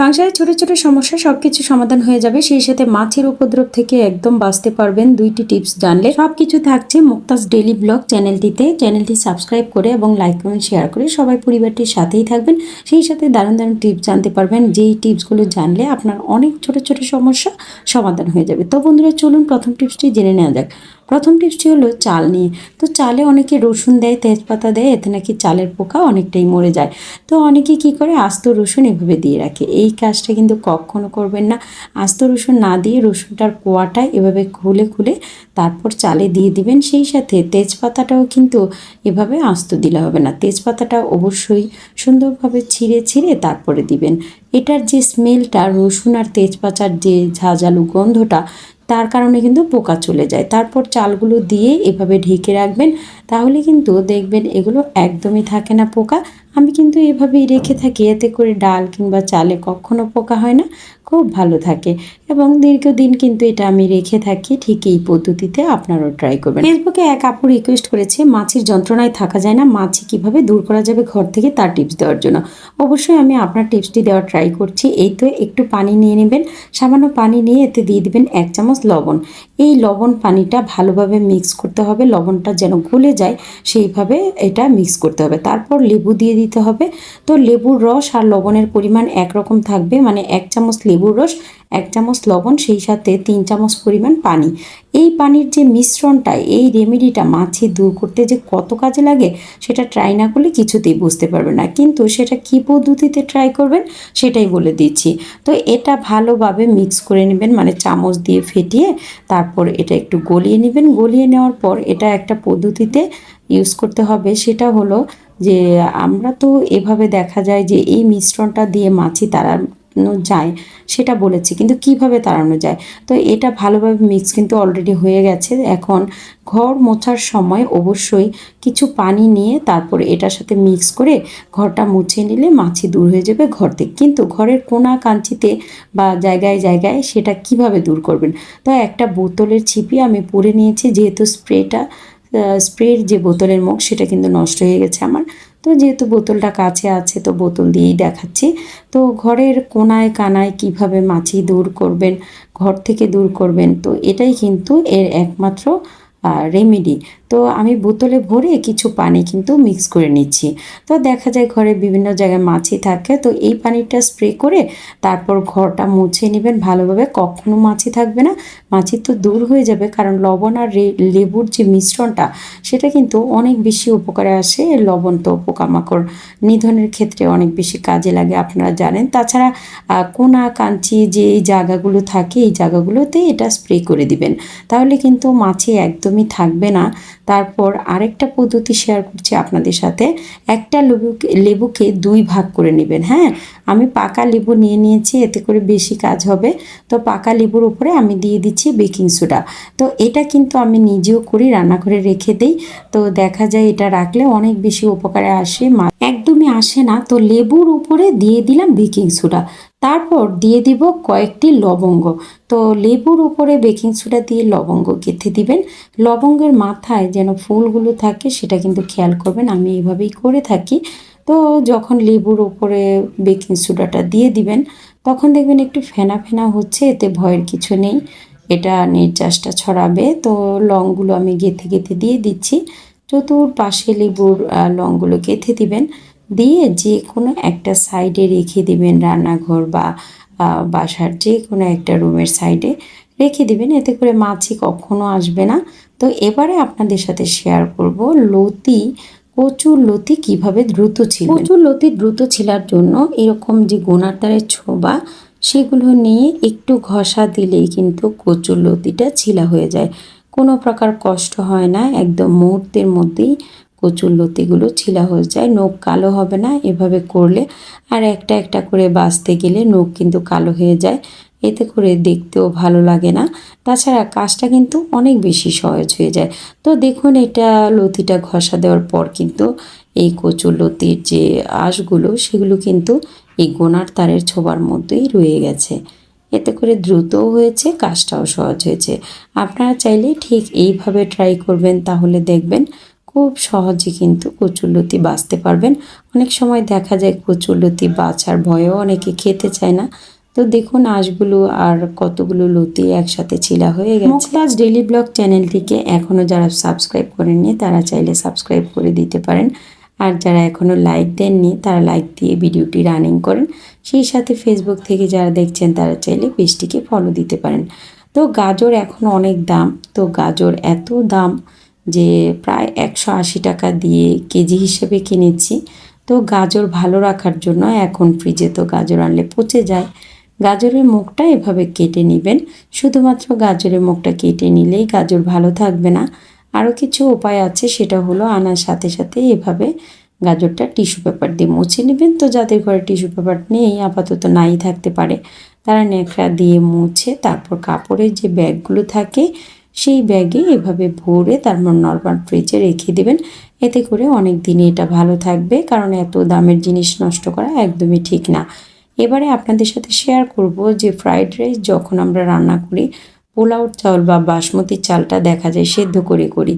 সংসারে ছোট ছোট সমস্যা সবকিছু সমাধান হয়ে যাবে। সেই সাথে মাছের উপদ্রব থেকে একদম বাঁচতে পারবেন দুইটি টিপস জানলে। সবকিছু থাকছে মুক্তাজ ডেলি ব্লগ চ্যানেলটিতে। চ্যানেলটি সাবস্ক্রাইব করে এবং লাইক কমেন্ট শেয়ার করে সবাই পরিবারটির সাথেই থাকবেন। সেই সাথে দারুণ দারুণ টিপস জানতে পারবেন। যেই টিপসগুলো জানলে আপনার অনেক ছোট ছোট সমস্যা সমাধান হয়ে যাবে। তো বন্ধুরা, চলুন প্রথম টিপসটি জেনে নেওয়া যাক। প্রথম টিপসটি হলো চাল নিয়ে। তো চালে অনেকে রসুন দেয়, তেজপাতা দেয়, এতে নাকি চালের পোকা অনেকটাই মরে যায়। তো অনেকে কি করে? আস্ত রসুন এভাবে দিয়ে রাখে। এই কাজটা কিন্তু কখনো করবেন না। আস্ত রসুন না দিয়ে রসুনটার কোয়াটা এভাবে খুলে খুলে তারপর চালে দিয়ে দিবেন। সেই সাথে তেজপাতাটাও কিন্তু এভাবে আস্ত দিলে হবে না। তেজপাতাটা অবশ্যই সুন্দরভাবে ছিঁড়ে ছিঁড়ে তারপরে দিবেন। এটার যে স্মেলটা, রসুন আর তেজপাতার যে ঝাঁঝালু গন্ধটা তার কারণে কিন্তু পোকা চলে যায়। তারপর চালগুলো দিয়ে এভাবে ঢেকে রাখবেন। তাহলে কিন্তু দেখবেন এগুলো একদমই থাকে না পোকা। আমি কিন্তু এভাবেই রেখে থাকি, এতে করে ডাল কিংবা চালে কখনো পোকা হয় না, খুব ভালো থাকে। এবং দীর্ঘদিন কিন্তু এটা আমি রেখে থাকি, ঠিক এই পদ্ধতিতে আপনারাও ট্রাই করবেন। ফেসবুকে এক আপু রিকোয়েস্ট করেছে, মাছির যন্ত্রণায় থাকা যায় না, মাছি কীভাবে দূর করা যাবে ঘর থেকে তার টিপস দেওয়ার জন্য। অবশ্যই আমি আপনার টিপসটি দেওয়ার ট্রাই করছি, এই তো একটু পানি নিয়ে নেবেন, সামান্য পানি নিয়ে এতে দিয়ে দিবেন এক চামচ লবণ। এই লবণ পানিটা ভালোভাবে মিক্স করতে হবে, লবণটা যেন গলে যায়, সেইভাবে এটা মিক্স করতে হবে। তারপর লেবু দিয়ে দিতে হবে। তো লেবুর রস আর লবণের পরিমাণ একরকম থাকবে। মানে এক চামচ লেবুর রস এক চামচ লবণ, সেই সাথে তিন চামচ পরিমাণ পানি। এই পানির যে মিশ্রণটা, এই রেমেডিটা মাছি দূর করতে যে কত কাজে লাগে, সেটা ট্রাই না করলে কিছুতেই বুঝতে পারবে না। কিন্তু সেটা কি পদ্ধতিতে ট্রাই করবেন, সেটাই বলে দিচ্ছি। তো এটা ভালোভাবে মিক্স করে নেবেন মানে চামচ দিয়ে ফেটিয়ে তারপর এটা একটু গলিয়ে নেবেন। গলিয়ে নেওয়ার পর এটা একটা পদ্ধতিতে ইউজ করতে হবে। সেটা হলো যে আমরা তো এভাবে দেখা যায় যে এই মিশ্রণটা দিয়ে মাছি তাড়ানো যায়, সেটা বলেছি। কিন্তু কীভাবে তাড়ানো যায়? তো এটা ভালোভাবে মিক্স কিন্তু অলরেডি হয়ে গেছে। এখন ঘর মোছার সময় অবশ্যই কিছু পানি নিয়ে তারপরে এটার সাথে মিক্স করে ঘরটা মুছে নিলে মাছি দূর হয়ে যাবে ঘর থেকে। কিন্তু ঘরের কোনা কাঞ্চিতে বা জায়গায় জায়গায় সেটা কীভাবে দূর করবেন? তো একটা বোতলের ছিপি আমি পরে নিয়েছি, যেহেতু স্প্রেটা স্প্রের যে বোতলের মুখ, সেটা কিন্তু নষ্ট হয়ে গেছে আমার। তো যেহেতু বোতলটা কাছে আছে, তো বোতল দিয়েই দেখাচ্ছি। তো ঘরের কোনায় কানায় কীভাবে মাছি দূর করবেন, ঘর থেকে দূর করবেন, তো এটাই কিন্তু এর একমাত্র রেমেডি তো আমি বোতলে ভরে কিছু পানি কিন্তু মিক্স করে নিচ্ছি। তো দেখা যায় ঘরে বিভিন্ন জায়গায় মাছি থাকে, তো এই পানিটা স্প্রে করে তারপর ঘরটা মুছে নেবেন। ভালোভাবে কখনো মাছি থাকবে না। মাছি তো দূর হয়ে যাবে, কারণ লবণ আর লেবুর যে মিশ্রণটা, সেটা কিন্তু অনেক বেশি উপকারে আসে। লবণ তো পোকামাকড় নিধনের ক্ষেত্রে অনেক বেশি কাজে লাগে, আপনারা জানেন। তাছাড়া কোনা, কাঞ্চি যে জায়গাগুলো থাকে, এই জায়গাগুলোতে এটা স্প্রে করে দিবেন। তাহলে কিন্তু মাছি একদমই থাকবে না। তারপর আরেকটা পদ্ধতি শেয়ার করছি আপনাদের সাথে। একটা লেবুকে লেবুকে দুই ভাগ করে নেবেন হ্যাঁ? আমি পাকা লেবু নিয়ে নিয়েছি, এতে করে বেশি কাজ হবে। তো পাকা লেবুর উপরে আমি দিয়ে দিচ্ছি বেকিং সোডা তো এটা কিন্তু আমি নিজেও করি, রান্নাঘরে রেখে দিই। তো দেখা যায় এটা রাখলে অনেক বেশি উপকারে আসে একদমই আসে না। তো লেবুর উপরে দিয়ে দিলাম বেকিং সোডা তারপর দিয়ে দিব কয়েকটি লবঙ্গ। তো লেবুর উপরে বেকিং সোডা দিয়ে লবঙ্গ গেঁথে দিবেন। লবঙ্গের মাথায় যেন ফুলগুলো থাকে সেটা কিন্তু খেয়াল করবেন, আমি এইভাবেই করে থাকি। তো যখন লেবুর উপরে বেকিং সোডাটা দিয়ে দিবেন, তখন দেখবেন একটু ফেনা ফেনা হচ্ছে, এতে ভয়ের কিছু নেই। এটা নির্যাসটা ছড়াবে। তো লংগুলো আমি গেঁথে গেঁথে দিয়ে দিচ্ছি। চতুর্পাশে লেবুর লংগুলো গেঁথে দিবেন। দিয়ে যে কোনো একটা সাইডে রেখে দিবেন রান্নাঘর বা বাসার যে কোনো একটা রুমের সাইডে রেখে দিবেন। এতে করে মাছি কখনো আসবে না। তো এবারে আপনাদের সাথে শেয়ার করব লতি প্রচুর লতি কীভাবে দ্রুত ছিল প্রচুর লতি দ্রুত ছিলার জন্য এরকম যে গোনার তারের ছোবা, সেগুলো নিয়ে একটু ঘষা দিলেই কিন্তু কচুর লতিটা ছিলা হয়ে যায়। কোনো প্রকার কষ্ট হয় না, একদম মুহূর্তের মধ্যেই কচুর লতিগুলো ছিলা হয়ে যায়। নখ কালো হবে না, এভাবে করলে আর একটা একটা করে বাঁচতে গেলে নখ কিন্তু কালো হয়ে যায়। এতে করে দেখতেও ভালো লাগে না। তাছাড়া কাজটা কিন্তু অনেক বেশি সহজ হয়ে যায়। তো দেখুন, এটা লতিটা ঘষা দেওয়ার পর কিন্তু এই কচুর লতির যে আঁশগুলো, সেগুলো কিন্তু এই গোনার তারের ছোবার মধ্যেই রয়ে গেছে। এতে করে দ্রুতও হয়েছে, কাজটাও সহজ হয়েছে। আপনারা চাইলে ঠিক এইভাবে ট্রাই করবেন, তাহলে দেখবেন খুব সহজে কিন্তু কচুরলতি বাঁচতে পারবেন। অনেক সময় দেখা যায় কচুরলতি বাছার ভয়েও অনেকে খেতে চায় না। তো দেখুন আঁশগুলো আর কতগুলো লতি একসাথে ছিলা হয়ে গেছে। মুক্তাজ ডেলি ব্লগ চ্যানেলটিকে এখনও যারা সাবস্ক্রাইব করেননি, তারা চাইলে সাবস্ক্রাইব করে দিতে পারেন। আর যারা এখনও লাইক দেননি, তারা লাইক দিয়ে ভিডিওটি রানিং করেন। সেই সাথে ফেসবুক থেকে যারা দেখছেন, তারা চাইলে পেজটিকে ফলো দিতে পারেন। তো গাজর এখন অনেক দাম। তো গাজর এত দাম যে প্রায় একশো আশি টাকা দিয়ে কেজি হিসেবে কিনেছি। তো গাজর ভালো রাখার জন্য এখন ফ্রিজে তো গাজর আনলে পচে যায়। গাজরের মুখটা এভাবে কেটে নেবেন। শুধুমাত্র গাজরের মুখটা কেটে নিলেই গাজর ভালো থাকবে না। আরও কিছু উপায় আছে, সেটা হলো আনার সাথে সাথে এভাবে গাজরটা টিস্যু পেপার দিয়ে মুছে নেবেন। তো যাদের ঘরে টিস্যু পেপার নেই, আপাতত নাই থাকতে পারে। তারা ন্যাকড়া দিয়ে মুছে তারপর কাপড়ের যে ব্যাগগুলো থাকে সেই ব্যাগে এভাবে ভরে তারপর নর্মাল ফ্রিজে রেখে দেবেন। এতে করে অনেক দিনই এটা ভালো থাকবে, কারণ এত দামের জিনিস নষ্ট করা একদমই ঠিক না। এবারে আপনাদের সাথে শেয়ার করব যে ফ্রাইড রাইস যখন আমরা রান্না করি, পোলাও চাউল বা বাসমতি চালটা দেখা যায় সেদ্ধ করে করি।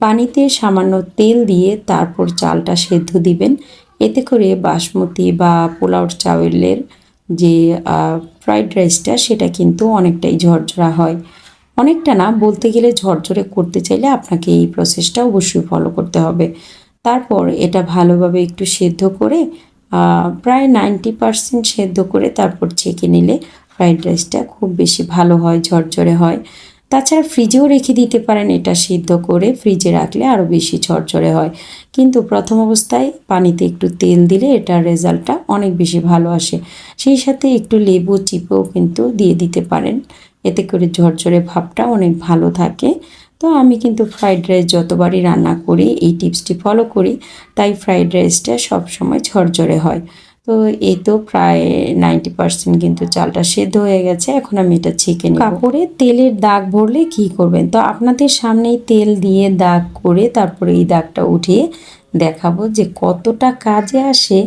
পানিতে সামান্য তেল দিয়ে তারপর চালটা সেদ্ধ দিবেন। এতে করে বাসমতি বা পোলাও চাউলের যে ফ্রাইড রাইসটা সেটা কিন্তু অনেকটাই ঝরঝরা হয়। অনেকটা না, বলতে গেলে ঝরঝরে করতে চাইলে আপনাকে এই প্রসেসটা অবশ্যই ফলো করতে হবে। তারপর এটা ভালোভাবে একটু সেদ্ধ করে প্রায় নাইনটি পারসেন্ট সেদ্ধ করে তারপর ছেঁকে নিলে ফ্রাইড রাইসটা খুব বেশি ভালো হয়, ঝরঝরে হয়। তাছাড়া ফ্রিজেও রেখে দিতে পারেন, এটা সিদ্ধ করে ফ্রিজে রাখলে আরও বেশি ঝরঝরে হয়। কিন্তু প্রথম অবস্থায় পানিতে একটু তেল দিলে এটার রেজাল্টটা অনেক বেশি ভালো আসে। সেই সাথে একটু লেবু, চিপেও কিন্তু দিয়ে দিতে পারেন। এতে করে ঝরঝরে ভাবটা অনেক ভালো থাকে। তো আমি কিন্তু ফ্রাইড রাইস যতবারই রান্না করি, এই টিপসটি ফলো করি, তাই ফ্রাইড রাইসটা সবসময় ঝরঝরে হয়। তো এই তো প্রায় নাইনটি পার্সেন্ট কিন্তু চালটা সেদ্ধ হয়ে গেছে, এখন আমি এটা ছেঁকে নিই কাপড়ে তেলের দাগ ভরলে কি করবেন? তো আপনাদের সামনেই তেল দিয়ে দাগ করে তারপরে এই দাগটা উঠিয়ে দেখাবো যে কতটা কাজে আসে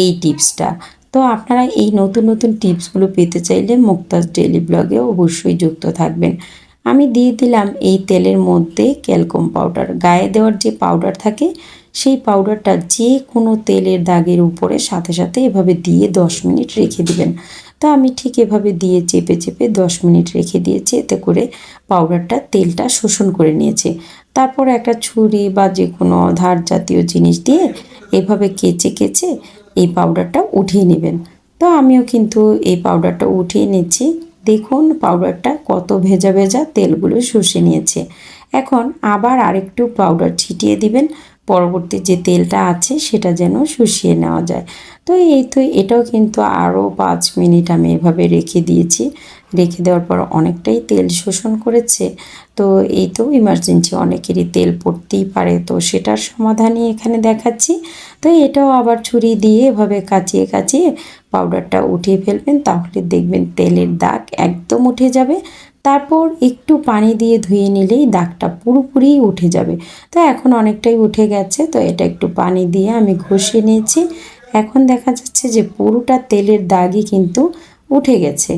এই টিপসটা। তো আপনারা এই নতুন নতুন টিপসগুলো পেতে চাইলে মুক্তাজ ডেলি ব্লগে অবশ্যই যুক্ত থাকবেন। আমি দিয়ে দিলাম এই তেলের মধ্যে ক্যালকম পাউডার। গায়ে দেওয়ার যে পাউডার থাকে, সেই পাউডারটা যে কোনো তেলের দাগের উপরে সাথে সাথে এভাবে দিয়ে দশ মিনিট রেখে দিবেন। তা আমি ঠিক এভাবে দিয়ে চেপে চেপে দশ মিনিট রেখে দিয়েছি, এতে করে পাউডারটা তেলটা শোষণ করে নিয়েছে। তারপর একটা ছুরি বা যে কোনো ধার জাতীয় জিনিস দিয়ে এভাবে কেচে কেচে এই পাউডারটা উঠিয়ে নেবেন। তো আমিও কিন্তু এই পাউডারটা উঠিয়ে নিচ্ছি। দেখুন পাউডারটা কত ভেজা ভেজা তেলগুলো শুষে নিয়েছে। এখন আবার আরেকটু পাউডার ছিটিয়ে দিবেন। পরবর্তী যে তেলটা আছে সেটা যেন শুষিয়ে নেওয়া যায়। তো এই তো এটাও কিন্তু আরও পাঁচ মিনিট আমি এভাবে রেখে দিয়েছি। রেখে দেওয়ার পর অনেকটাই তেল শোষণ করেছে। তো এই তো ইমার্জেন্সি অনেকেরই তেল পড়তেই পারে। তো সেটার সমাধানই এখানে দেখাচ্ছি। তো এটাও আবার ছুরি দিয়ে এভাবে কাচিয়ে কাচিয়ে পাউডারটা উঠিয়ে ফেলবেন, তাহলে দেখবেন তেলের দাগ একদম উঠে যাবে। তারপর একটু পানি দিয়ে ধুয়ে নিলেই দাগটা পুরোপুরি উঠে যাবে। তো এখন অনেকটাই উঠে গেছে। তো এটা একটু পানি দিয়ে আমি ঘষিয়ে নিয়েছি। এখন দেখা যাচ্ছে যে পুরোটা তেলের দাগই কিন্তু উঠে গেছে।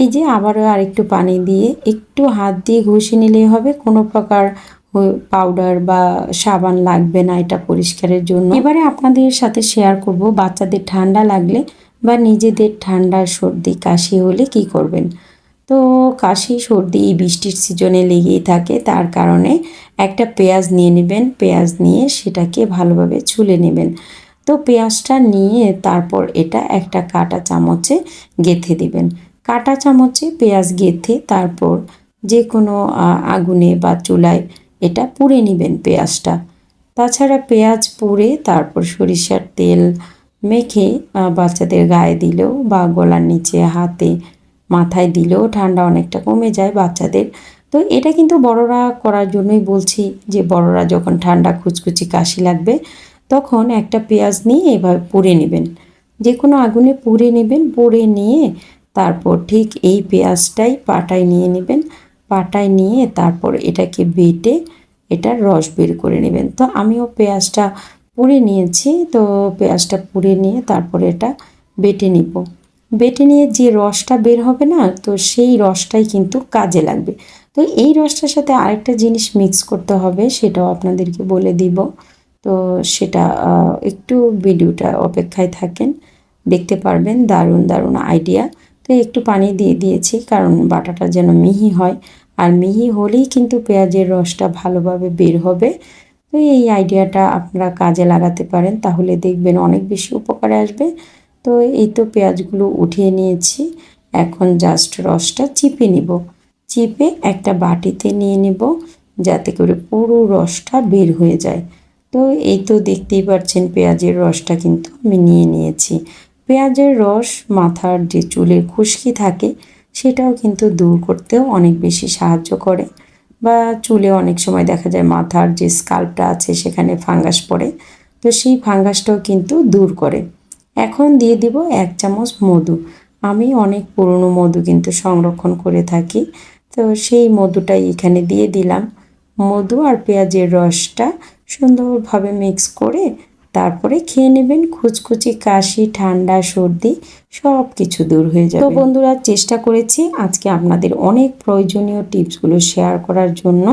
এই যে আবারও আরেকটু পানি দিয়ে একটু হাত দিয়ে ঘষে নিলেই হবে। কোনো প্রকার পাউডার বা সাবান লাগবে না এটা পরিষ্কারের জন্য। এবারে আপনাদের সাথে শেয়ার করব বাচ্চাদের ঠান্ডা লাগলে বা নিজেদের ঠান্ডা সর্দি, কাশি হলে কি করবেন। তো কাশি, সর্দি এই বৃষ্টির সিজনে লেগেই থাকে। তার কারণে একটা পেঁয়াজ নিয়ে নেবেন। পেঁয়াজ নিয়ে সেটাকে ভালোভাবে ছুলে নেবেন। তো পেঁয়াজটা নিয়ে তারপর এটা একটা কাটা চামচে গেথে দিবেন। কাটা চামচে পেঁয়াজ গেথে তারপর যে কোনো আগুনে বা চুলায় এটা পুড়ে নেবেন পেঁয়াজটা। তাছাড়া পেঁয়াজ পুড়ে তারপর সরিষার তেল মেখে বাচ্চাদের গায়ে দিলেও বা গলার নিচে, হাতে, মাথায় দিলেও ঠান্ডা অনেকটা কমে যায় বাচ্চাদের। তো এটা কিন্তু বড়রা করার জন্যই বলছি যে, বড়রা যখন ঠান্ডা খুচকুচি কাশি লাগবে, তখন একটা পেঁয়াজ নিয়ে এভাবে পুড়ে নেবেন। যে কোনো আগুনে পুড়ে নেবেন, পুড়ে নিয়ে তারপর ঠিক এই পেঁয়াজটাই পাটায় নিয়ে নেবেন। পাটায় নিয়ে তারপর এটাকে বেটে এটার রস বের করে নেবেন। তো আমিও পেঁয়াজটা পুড়ে নিয়েছি। তো পেঁয়াজটা পুড়ে নিয়ে তারপর এটা বেটে নিব। বেটে নিয়ে যে রসটা বের হবে না, তো সেই রসটাই কিন্তু কাজে লাগবে। তো এই রসটার সাথে আরেকটা জিনিস মিক্স করতে হবে, সেটাও আপনাদেরকে বলে দিব। তো সেটা একটু ভিডিওটা অপেক্ষায় থাকেন, দেখতে পারবেন, দারুণ দারুণ আইডিয়া তো একটু পানি দিয়ে দিয়েছি, কারণ বাটাটা যেন মিহি হয়। আর মিহি হলেই কিন্তু পেঁয়াজের রসটা ভালোভাবে বের হবে। তো এই আইডিয়াটা আপনারা কাজে লাগাতে পারেন, তাহলে দেখবেন অনেক বেশি উপকারে আসবে। তো এই তো পেঁয়াজগুলো উঠিয়ে নিয়েছি, এখন জাস্ট রসটা চিপে নিব। চিপে একটা বাটিতে নিয়ে নেব, যাতে করে পুরো রসটা বের হয়ে যায়। তো এই তো দেখতেই পাচ্ছেন পেঁয়াজের রসটা কিন্তু আমি নিয়ে নিয়েছি। পেঁয়াজের রস মাথার যে চুলের খুশকি থাকে, সেটাও কিন্তু দূর করতেও অনেক বেশি সাহায্য করে বা চুলে অনেক সময় দেখা যায় মাথার যে স্কাল্পটা আছে সেখানে ফাঙ্গাস পড়ে। তো সেই ফাঙ্গাসটাও কিন্তু দূর করে। এখন দিয়ে দিব এক চামচ মধু। আমি অনেক পুরনো মধু কিন্তু সংরক্ষণ করে থাকি, তো সেই মধুটাই এখানে দিয়ে দিলাম। মধু আর পেঁয়াজের রসটা সুন্দরভাবে মিক্স করে তারপরে খেয়ে নেবেন খুচকুচি কাশি, ঠান্ডা, সর্দি সব কিছু দূর হয়ে যাবে। তো বন্ধুরা, চেষ্টা করেছি আজকে আপনাদের অনেক প্রয়োজনীয় টিপসগুলো শেয়ার করার জন্য।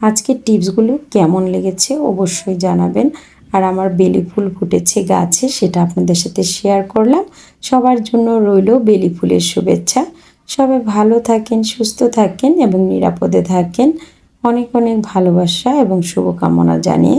আজকের টিপসগুলো কেমন লেগেছে অবশ্যই জানাবেন। আর আমার বেলি ফুল ফুটেছে গাছে, সেটা আপনাদের সাথে শেয়ার করলাম। সবার জন্য রইল বেলি ফুলের শুভেচ্ছা। সবাই ভালো থাকেন, সুস্থ থাকেন এবং নিরাপদে থাকেন। অনেক অনেক ভালোবাসা এবং শুভকামনা জানিয়ে